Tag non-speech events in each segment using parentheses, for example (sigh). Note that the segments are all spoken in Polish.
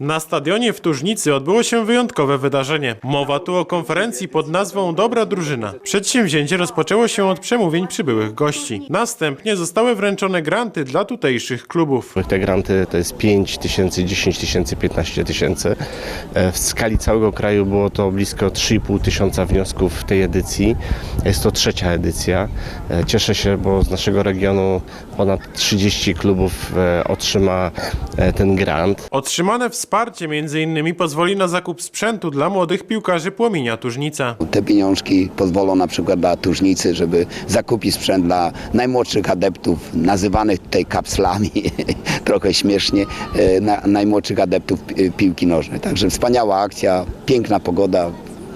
Na stadionie w Tużnicy odbyło się wyjątkowe wydarzenie. Mowa tu o konferencji pod nazwą Dobra Drużyna. Przedsięwzięcie rozpoczęło się od przemówień przybyłych gości. Następnie zostały wręczone granty dla tutejszych klubów. Te granty to jest 5 tysięcy, 10 tysięcy, 15 tysięcy. E, W skali całego kraju było to blisko 3,5 tysiąca wniosków w tej edycji. Jest to trzecia edycja. E, Cieszę się, bo z naszego regionu ponad 30 klubów e, otrzyma ten grant. Otrzymane wsparcie m.in. pozwoli na zakup sprzętu dla młodych piłkarzy Płomienia Tużnica. Te pieniążki pozwolą na przykład dla tużnicy, żeby zakupić sprzęt dla najmłodszych adeptów, nazywanych tutaj kapslami, (laughs) trochę śmiesznie, e, na, najmłodszych adeptów pi- piłki nożnej. Także wspaniała akcja, piękna pogoda.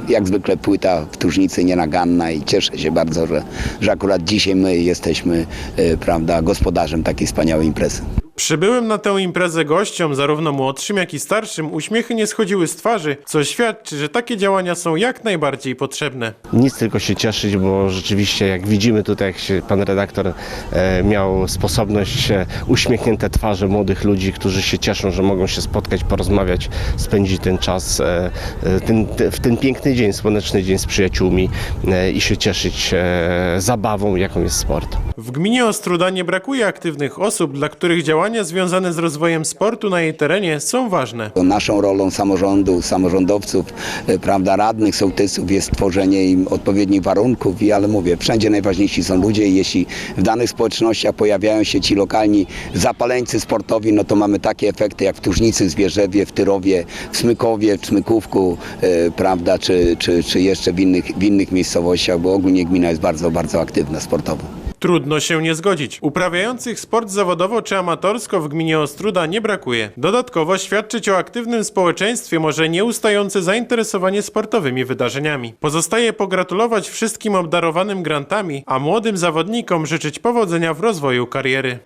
Jak zwykle płyta w Tużnicy nienaganna i cieszę się bardzo, że, że akurat dzisiaj my jesteśmy e, prawda, gospodarzem takiej wspaniałej imprezy. Przybyłym na tę imprezę gościom, zarówno młodszym, jak i starszym, uśmiechy nie schodziły z twarzy, co świadczy, że takie działania są jak najbardziej potrzebne. Nic tylko się cieszyć, bo rzeczywiście jak widzimy tutaj, jak się pan redaktor e, miał sposobność e, uśmiechnięte twarze młodych ludzi, którzy się cieszą, że mogą się spotkać, porozmawiać, spędzić ten czas e, e, ten, te, w ten piękny dzień, słoneczny dzień z przyjaciółmi e, i się cieszyć e, zabawą, jaką jest sport. W gminie Ostruda nie brakuje aktywnych osób, dla których działania związane z rozwojem sportu na jej terenie są ważne. Naszą rolą samorządu, samorządowców, e, prawda, radnych, sołtysów jest tworzenie im odpowiednich warunków i ale mówię, wszędzie najważniejsi są ludzie i jeśli w danych społecznościach pojawiają się ci lokalni zapaleńcy sportowi, no to mamy takie efekty jak w Tużnicy, Zwierzewie, w Tyrowie, w Smykowie, w Smykówku, e, prawda, czy, czy, czy jeszcze w innych, w innych miejscowościach, bo ogólnie gmina jest bardzo, bardzo aktywna sportowo. Trudno się nie zgodzić. Uprawiających sport zawodowo czy amatorsko w gminie Ostruda nie brakuje. Dodatkowo świadczyć o aktywnym społeczeństwie może nieustające zainteresowanie sportowymi wydarzeniami. Pozostaje pogratulować wszystkim obdarowanym grantami, a młodym zawodnikom życzyć powodzenia w rozwoju kariery.